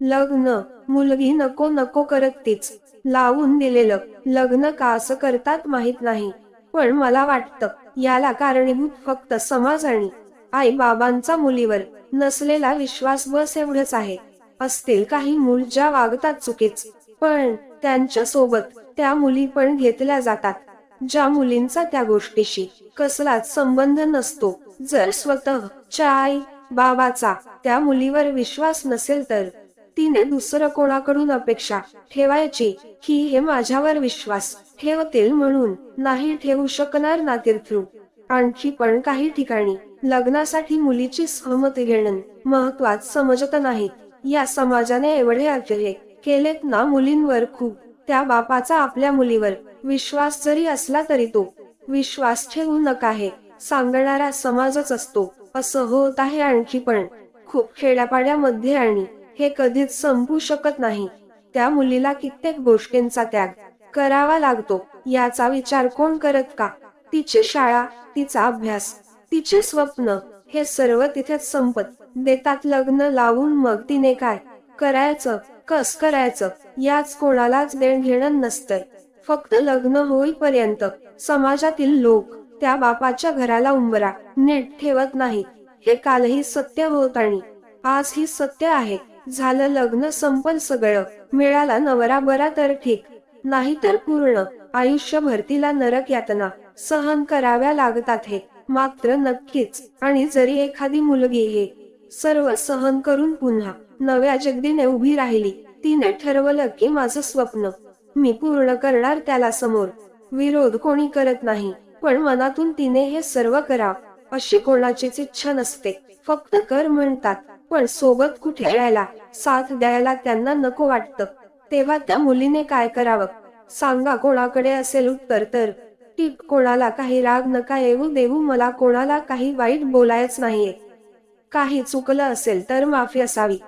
लग्न मुलगी नको नको करत तीच. लावून दिलेलं. लग्न का असं करतात माहीत नाही. पण मला वाटतं याला कारणीभूत फक्त समाज आणि आई बाबांचा मुलीवर नसलेला विश्वास बस एवढंच आहे. असतील काही मूल ज्या वागतात चुकीच पण त्यांच्यासोबत त्या मुली पण घेतल्या जातात. ज्या मुलींचा त्या गोष्टीशी कसलाच संबंध नसतो. जर स्वतः च्या आई बाबाचा त्या मुलीवर विश्वास नसेल तर तिने दुसरं कोणाकडून अपेक्षा ठेवायची की हे माझ्यावर विश्वास ठेवतील म्हणून नाही ठेवू शकणार ना तीर्थरू आणखी पण काही ठिकाणी लग्नासाठी मुलीची सहमती घेणं महत्वात समजत नाही. या समाजाने एवढे आग्रह केलेत ना मुलींवर खूप. त्या बापाचा आपल्या मुलीवर विश्वास जरी असला तरी तो विश्वास ठेवू नका हे सांगणारा समाजच असतो. असं होत आहे आणखी पण. खूप खेड्यापाड्यामध्ये आणि हे कधीच संपू शकत नाही. त्या मुलीला कित्येक गोष्टींचा त्याग करावा लागतो. याचा विचार कोण करत का? तिची शाळा तिचा अभ्यास तिचे स्वप्न हे सर्व तिथेच संपत. देतात लग्न लावून मग तिने काय करायचं कस करायचं याच कोणालाच देण घेणं नसतंय. फक्त लग्न होईपर्यंत समाजातील लोक त्या बापाच्या घराला उंबरा नीट ठेवत नाहीत. हे कालही सत्य होत आणि आज ही सत्य आहे. झालं लग्न संपल सगळं. मिळाला नवरा बरा तर ठीक. नाहीतर पूर्ण. आयुष्य भरतीला नरक यातना. सहन कराव्या लागतात हे. मात्र नक्कीच. आणि जरी एखादी मुलगी हे सर्व सहन करून पुन्हा नव्या जगदीने उभी राहिली तिने ठरवलं की माझं स्वप्न मी पूर्ण करणार त्याला समोर. विरोध कोणी करत नाही. पण मनातून तिने हे सर्व करा अशी कोणाचीच इच्छा नसते. फक्त कर म्हणतात. पण सोबत कुठे राहायला साथ द्यायला त्यांना नको वाटतं. तेव्हा त्या मुलीने काय करावं? सांगा कोणाकडे असेल उत्तर तर. टीप कोणाला काही राग नका येऊ देऊ मला कोणाला काही वाईट बोलायच नाहीये. काही चुकलं असेल तर माफी असावी.